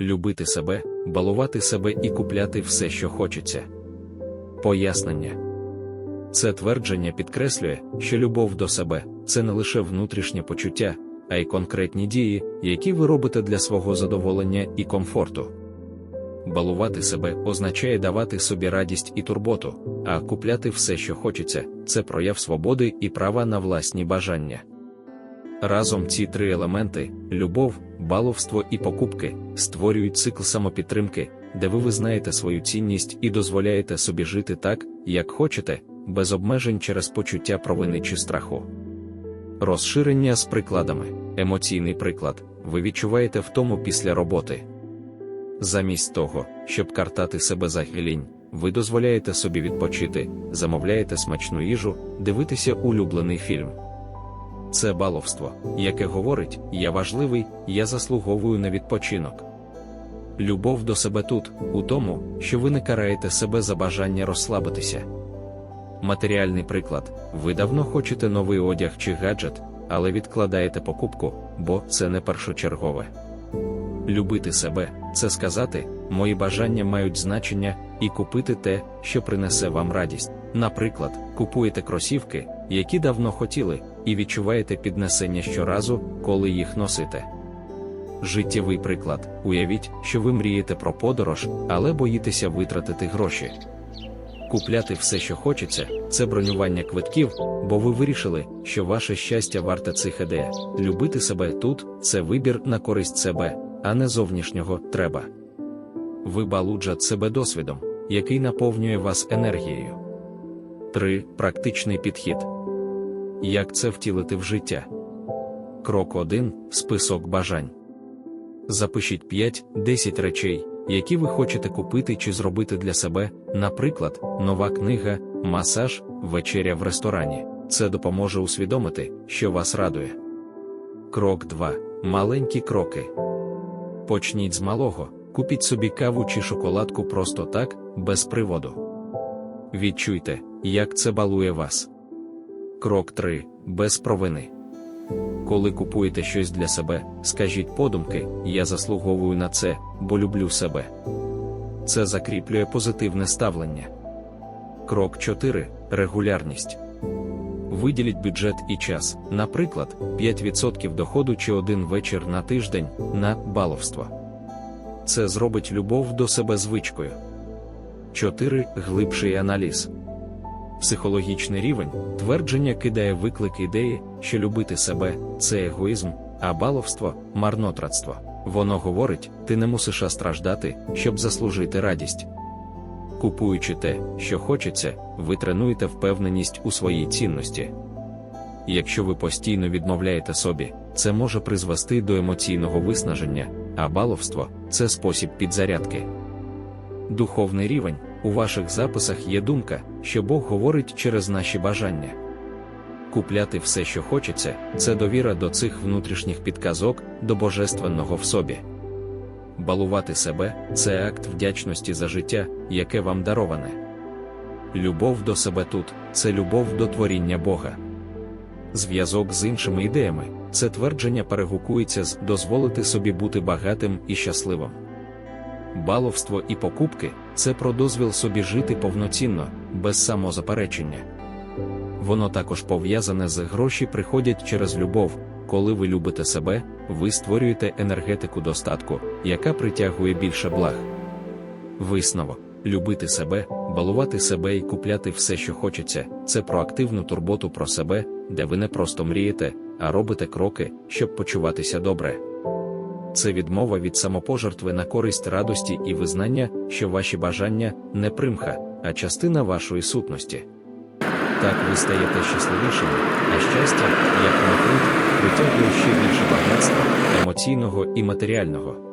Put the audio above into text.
любити себе, балувати себе і купляти все, що хочеться. Пояснення. Це твердження підкреслює, що любов до себе це не лише внутрішнє почуття, а й конкретні дії, які ви робите для свого задоволення і комфорту. Балувати себе означає давати собі радість і турботу, а купляти все, що хочеться, це прояв свободи і права на власні бажання. Разом ці три елементи любов, баловство і покупки створюють цикл самопідтримки, де ви визнаєте свою цінність і дозволяєте собі жити так, як хочете, без обмежень через почуття провини чи страху. Розширення з прикладами. Емоційний приклад. Ви відчуваєте втому після роботи. Замість того, щоб картати себе за гілінь, ви дозволяєте собі відпочити, замовляєте смачну їжу, дивитися улюблений фільм. Це баловство, яке говорить: я важливий, я заслуговую на відпочинок. Любов до себе тут, у тому, що ви не караєте себе за бажання розслабитися. Матеріальний приклад: ви давно хочете новий одяг чи гаджет, але відкладаєте покупку, бо це не першочергове. Любити себе це сказати, мої бажання мають значення, і купити те, що принесе вам радість. Наприклад, купуєте кросівки, які давно хотіли, і відчуваєте піднесення щоразу, коли їх носите. Життєвий приклад: уявіть, що ви мрієте про подорож, але боїтеся витратити гроші. Купляти все, що хочеться, це бронювання квитків, бо ви вирішили, що ваше щастя варте цих ідей. Любити себе тут це вибір на користь себе, а не зовнішнього треба. Ви балуджат себе досвідом, який наповнює вас енергією. 3. Практичний підхід. Як це втілити в життя? Крок 1. Список бажань. Запишіть 5-10 речей, які ви хочете купити чи зробити для себе, наприклад, нова книга, масаж, вечеря в ресторані. Це допоможе усвідомити, що вас радує. Крок 2. Маленькі кроки. Почніть з малого, купіть собі каву чи шоколадку просто так, без приводу. Відчуйте, як це балує вас. Крок 3. Без провини. Коли купуєте щось для себе, скажіть подумки, я заслуговую на це, бо люблю себе. Це закріплює позитивне ставлення. Крок 4. Регулярність. Виділіть бюджет і час, наприклад, 5% доходу чи один вечір на тиждень на баловство. Це зробить любов до себе звичкою. 4. Глибший аналіз. Психологічний рівень твердження кидає виклик ідеї, що любити себе це егоїзм, а баловство марнотратство. Воно говорить, ти не мусиш страждати, щоб заслужити радість. Купуючи те, що хочеться, ви тренуєте впевненість у своїй цінності. Якщо ви постійно відмовляєте собі, це може призвести до емоційного виснаження, а баловство це спосіб підзарядки. Духовний рівень у ваших записах є думка, що Бог говорить через наші бажання. Купляти все, що хочеться, це довіра до цих внутрішніх підказок, до божественного в собі. Балувати себе це акт вдячності за життя, яке вам дароване. Любов до себе тут це любов до творіння Бога. Зв'язок з іншими ідеями це твердження перегукується з дозволити собі бути багатим і щасливим. Баловство і покупки це про дозвіл собі жити повноцінно, без самозаперечення. Воно також пов'язане з гроші приходять через любов, коли ви любите себе, ви створюєте енергетику достатку, яка притягує більше благ. Висновок любити себе, балувати себе і купляти все, що хочеться, це про активну турботу про себе, де ви не просто мрієте, а робите кроки, щоб почуватися добре. Це відмова від самопожертви на користь радості і визнання, що ваші бажання не примха, а частина вашої сутності. Так ви стаєте щасливішими, а щастя, як магнит, притягує ще більше багатства, емоційного і матеріального.